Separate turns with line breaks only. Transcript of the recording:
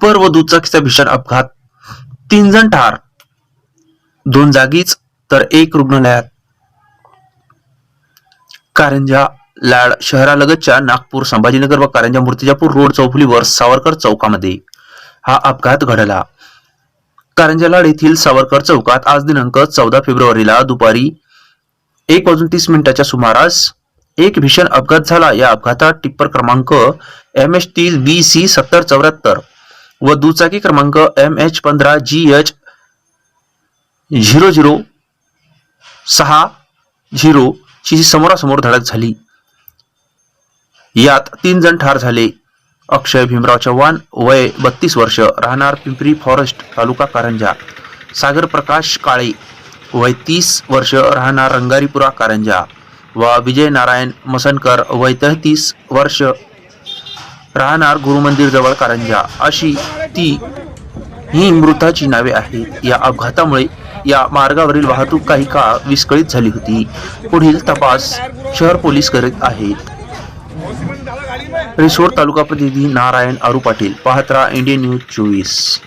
Tipper व दुचाकीचा भीषण अपघात. तीन जण ठार. दोन जागीच तर एक रुग्णालयात. कारंजा लाड शहरालगतच्या नागपूर संभाजीनगर व कारंजा मूर्तिजापूर रोड चौफुलीवर सावरकर चौकामध्ये हा अपघात घडला. कारंजा लाड येथील सावरकर चौकात आज दिनांक चौदा फेब्रुवारीला दुपारी एक वाजून तीस मिनिटाच्या सुमारास एक भीषण अपघात झाला. या अपघातात टिप्पर क्रमांक M H T B C सत्तर चौऱ्याहत्तर. व दुचाकी क्रमांक एम एच पंधरा जी एच झिरो झिरो सहा झिरो ची समोरासमोर धडक झाली. यात तीन जण ठार झाले. अक्षय भीमराव चव्हाण वय बत्तीस वर्ष राहणार पिंपरी फॉरेस्ट तालुका कारंजा. सागर प्रकाश काळे वय तीस वर्ष राहणार रंगारीपुरा कारंजा. व विजय नारायण मसनकर वय तेहतीस वर्ष राहणार गुरुमंदिर जवळ कारंजा. अशी ती ही मृताची नावे आहेत. या अपघातामुळे या मार्गावरील वाहतूक काही काळ विस्कळीत झाली होती. पुढील तपास शहर पोलीस करीत आहेत. रिसोड तालुका प्रतिनिधी नारायण आरू पाटील पाहत्रा इंडियन न्यूज चोवीस.